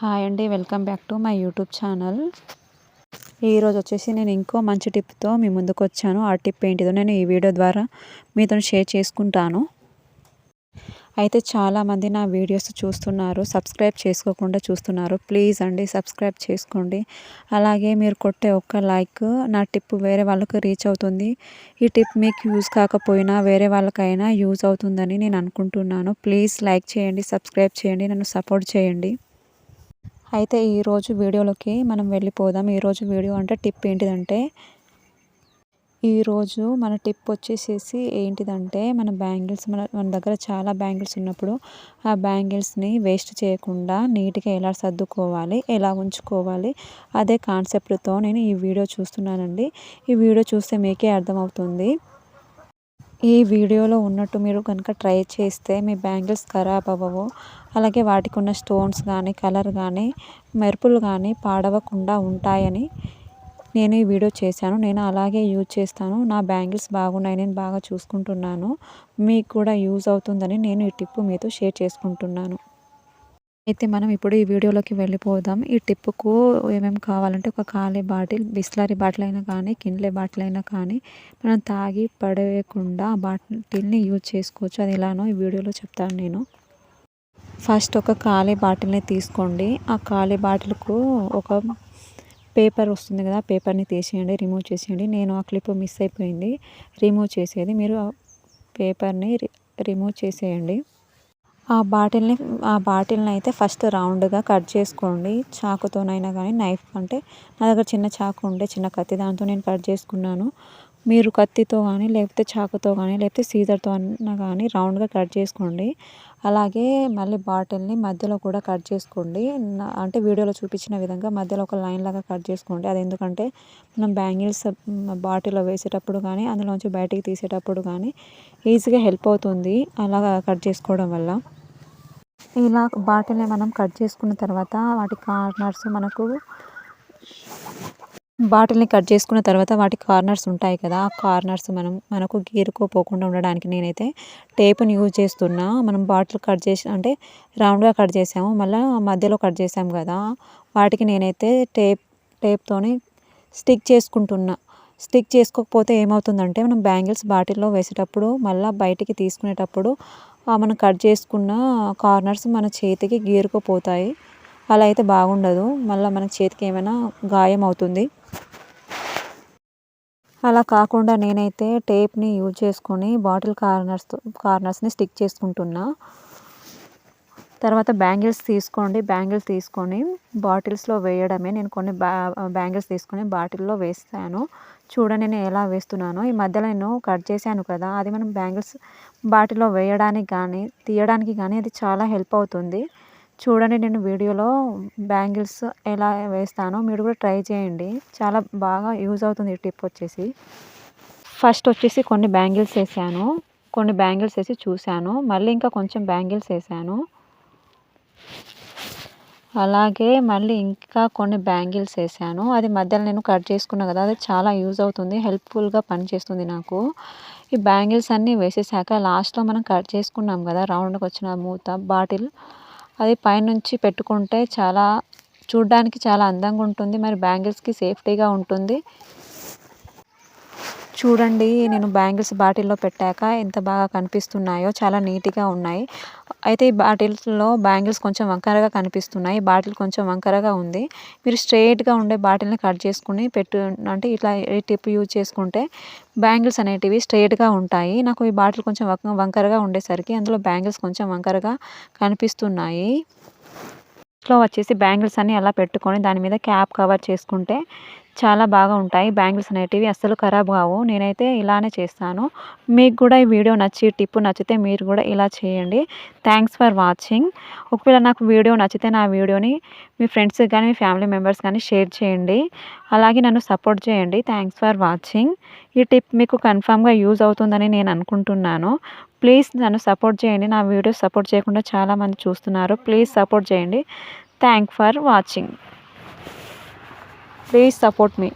Hi అండి welcome back to my YouTube channel. ఈరోజు వచ్చేసి నేను ఇంకో మంచి టిప్తో మీ ముందుకు వచ్చాను. ఆ టిప్ ఏంటిదో నేను ఈ వీడియో ద్వారా మీతో షేర్ చేసుకుంటాను. అయితే చాలామంది నా వీడియోస్ చూస్తున్నారు సబ్స్క్రైబ్ చేసుకోకుండా చూస్తున్నారు. ప్లీజ్ అండి సబ్స్క్రైబ్ చేసుకోండి. అలాగే మీరు కొట్టే ఒక్క లైక్ నా టిప్ వేరే వాళ్ళకు రీచ్ అవుతుంది. ఈ టిప్ మీకు యూజ్ కాకపోయినా వేరే వాళ్ళకైనా యూజ్ అవుతుందని నేను అనుకుంటున్నాను. ప్లీజ్ లైక్ చేయండి సబ్స్క్రైబ్ చేయండి నన్ను సపోర్ట్ చేయండి. అయితే ఈరోజు వీడియోలోకి మనం వెళ్ళిపోదాం. ఈరోజు వీడియో అంటే టిప్ ఏంటిదంటే ఈరోజు మన టిప్ వచ్చేసేసి ఏంటిదంటే మన బ్యాంగిల్స్ మన మన దగ్గర చాలా బ్యాంగిల్స్ ఉన్నప్పుడు ఆ బ్యాంగిల్స్ని వేస్ట్ చేయకుండా నీట్గా ఎలా సర్దుకోవాలి ఎలా ఉంచుకోవాలి అదే కాన్సెప్ట్తో నేను ఈ వీడియో చూస్తున్నానండి. ఈ వీడియో చూస్తే మీకే అర్థమవుతుంది. ఈ వీడియోలో ఉన్నట్టు మీరు కనుక ట్రై చేస్తే మీ బ్యాంగిల్స్ ఖరాబ్ అవ్వవు. అలాగే వాటికి ఉన్న స్టోన్స్ కానీ కలర్ కానీ మెరుపులు కానీ పాడవకుండా ఉంటాయని నేను ఈ వీడియో చేశాను. నేను అలాగే యూజ్ చేస్తాను. నా బ్యాంగిల్స్ బాగున్నాయి. నేను బాగా చూసుకుంటున్నాను. మీకు కూడా యూజ్ అవుతుందని నేను ఈ టిప్ మీతో షేర్ చేసుకుంటున్నాను. అయితే మనం ఇప్పుడు ఈ వీడియోలోకి వెళ్ళిపోదాం. ఈ టిప్పుకు ఏమేమి కావాలంటే ఒక ఖాళీ బాటిల్ బిస్లరీ బాటిల్ అయినా కానీ కిండ్లే బాటిల్ అయినా కానీ మనం తాగి పడవేయకుండా ఆ బాటిల్ని యూజ్ చేసుకోవచ్చు. అది ఎలానో ఈ వీడియోలో చెప్తాను నేను. ఫస్ట్ ఒక ఖాళీ బాటిల్ని తీసుకోండి. ఆ ఖాళీ బాటిల్కు ఒక పేపర్ వస్తుంది కదా పేపర్ని తీసేయండి రిమూవ్ చేసేయండి. నేను ఆ క్లిప్ మిస్ అయిపోయింది. రిమూవ్ చేసేది మీరు పేపర్ని రిమూవ్ చేసేయండి. ఆ బాటిల్ని ఆ బాటిల్ని అయితే ఫస్ట్ రౌండ్గా కట్ చేసుకోండి. చాకుతోనైనా కానీ నైఫ్ అంటే నా దగ్గర చిన్న చాకు ఉండే చిన్న కత్తి దాంతో నేను కట్ చేసుకున్నాను. మీరు కత్తితో కానీ లేకపోతే చాకుతో కానీ లేకపోతే సీజర్తో అన్నా కానీ రౌండ్గా కట్ చేసుకోండి. అలాగే మళ్ళీ బాటిల్ని మధ్యలో కూడా కట్ చేసుకోండి. అంటే వీడియోలో చూపించిన విధంగా మధ్యలో ఒక లైన్ లాగా కట్ చేసుకోండి. అది ఎందుకంటే మనం బ్యాంగిల్స్ బాటిల్లో వేసేటప్పుడు కానీ అందులోంచి బయటికి తీసేటప్పుడు కానీ ఈజీగా హెల్ప్ అవుతుంది. అలాగా కట్ చేసుకోవడం వల్ల. ఇలా బాటిల్ని మనం కట్ చేసుకున్న తర్వాత వాటి కార్నర్స్ మనకు బాటిల్ని కట్ చేసుకున్న తర్వాత వాటి కార్నర్స్ ఉంటాయి కదా ఆ కార్నర్స్ మనం మనకు గీరుకోపోకుండా ఉండడానికి నేనైతే టేప్ని యూజ్ చేస్తున్నా. మనం బాటిల్ కట్ చేసి అంటే రౌండ్గా కట్ చేసాము మళ్ళీ మధ్యలో కట్ చేసాము కదా వాటికి నేనైతే టేప్ టేప్తోని స్టిక్ చేసుకుంటున్నా. స్టిక్ చేసుకోకపోతే ఏమవుతుందంటే మనం బ్యాంగిల్స్ బాటిల్లో వేసేటప్పుడు మళ్ళీ బయటికి తీసుకునేటప్పుడు మనం కట్ చేసుకున్న కార్నర్స్ మన చేతికి గీరుకుపోతాయి. అలా అయితే బాగుండదు. మళ్ళీ మన చేతికి ఏమైనా గాయం అవుతుంది. అలా కాకుండా నేనైతే టేప్ని యూజ్ చేసుకొని బాటిల్ కార్నర్స్ కార్నర్స్ని స్టిక్ చేసుకుంటున్నా. తర్వాత బ్యాంగిల్స్ తీసుకోండి బ్యాంగిల్స్ తీసుకొని బాటిల్స్లో వేయడమే. నేను కొన్ని బ్యా బ్యాంగిల్స్ తీసుకొని బాటిల్లో వేస్తాను. చూడండి నేను ఎలా వేస్తున్నానో. ఈ మధ్యలో నేను కట్ చేశాను కదా అది మనం బ్యాంగిల్స్ బాటిల్లో వేయడానికి కానీ తీయడానికి కానీ అది చాలా హెల్ప్ అవుతుంది. చూడండి నేను వీడియోలో బ్యాంగిల్స్ ఎలా వేస్తానో మీరు కూడా ట్రై చేయండి. చాలా బాగా యూజ్ అవుతుంది ఈ టిప్ వచ్చేసి. ఫస్ట్ వచ్చేసి కొన్ని బ్యాంగిల్స్ వేసాను. కొన్ని బ్యాంగిల్స్ వేసి చూశాను. మళ్ళీ ఇంకా కొంచెం బ్యాంగిల్స్ వేసాను. అలాగే మళ్ళీ ఇంకా కొన్ని బ్యాంగిల్స్ వేసాను. అది మధ్యలో నేను కట్ చేసుకున్నా కదా అది చాలా యూజ్ అవుతుంది హెల్ప్ఫుల్గా పనిచేస్తుంది నాకు. ఈ బ్యాంగిల్స్ అన్నీ వేసేసాక లాస్ట్లో మనం కట్ చేసుకున్నాం కదా రౌండ్కి వచ్చిన మూత బాటిల్ అది పైనుంచి పెట్టుకుంటే చాలా చూడ్డానికి చాలా అందంగా ఉంటుంది. మరి బ్యాంగిల్స్కి సేఫ్టీగా ఉంటుంది. చూడండి నేను బ్యాంగిల్స్ బాటిల్లో పెట్టాక ఎంత బాగా కనిపిస్తున్నాయో చాలా నీట్గా ఉన్నాయి. అయితే ఈ బాటిల్స్లో బ్యాంగిల్స్ కొంచెం వంకరగా కనిపిస్తున్నాయి. బాటిల్ కొంచెం వంకరగా ఉంది. మీరు స్ట్రైట్గా ఉండే బాటిల్ని కట్ చేసుకుని పెట్టు అంటే ఇట్లా ఈ టిప్ యూజ్ చేసుకుంటే బ్యాంగిల్స్ అనేటివి స్ట్రైట్గా ఉంటాయి. నాకు ఈ బాటిల్ కొంచెం వంకరగా ఉండేసరికి అందులో బ్యాంగిల్స్ కొంచెం వంకరగా కనిపిస్తున్నాయి. ఇంట్లో వచ్చేసి బ్యాంగిల్స్ అన్నీ అలా పెట్టుకొని దాని మీద క్యాప్ కవర్ చేసుకుంటే చాలా బాగా ఉంటాయి. బ్యాంగిల్స్ అనేటివి అస్సలు ఖరాబ్ కావు. నేనైతే ఇలానే చేస్తాను. మీకు కూడా ఈ వీడియో నచ్చి టిప్ నచ్చితే మీరు కూడా ఇలా చేయండి. థ్యాంక్స్ ఫర్ వాచింగ్ ఒకవేళ నాకు వీడియో నచ్చితే నా వీడియోని మీ ఫ్రెండ్స్కి కానీ మీ ఫ్యామిలీ మెంబర్స్ కానీ షేర్ చేయండి. అలాగే నన్ను సపోర్ట్ చేయండి. థ్యాంక్స్ ఫర్ వాచింగ్ ఈ టిప్ మీకు కన్ఫామ్గా యూజ్ అవుతుందని నేను అనుకుంటున్నాను. ప్లీజ్ నన్ను సపోర్ట్ చేయండి. నా వీడియో సపోర్ట్ చేయకుండా చాలామంది చూస్తున్నారు. ప్లీజ్ సపోర్ట్ చేయండి. Thank for watching please support me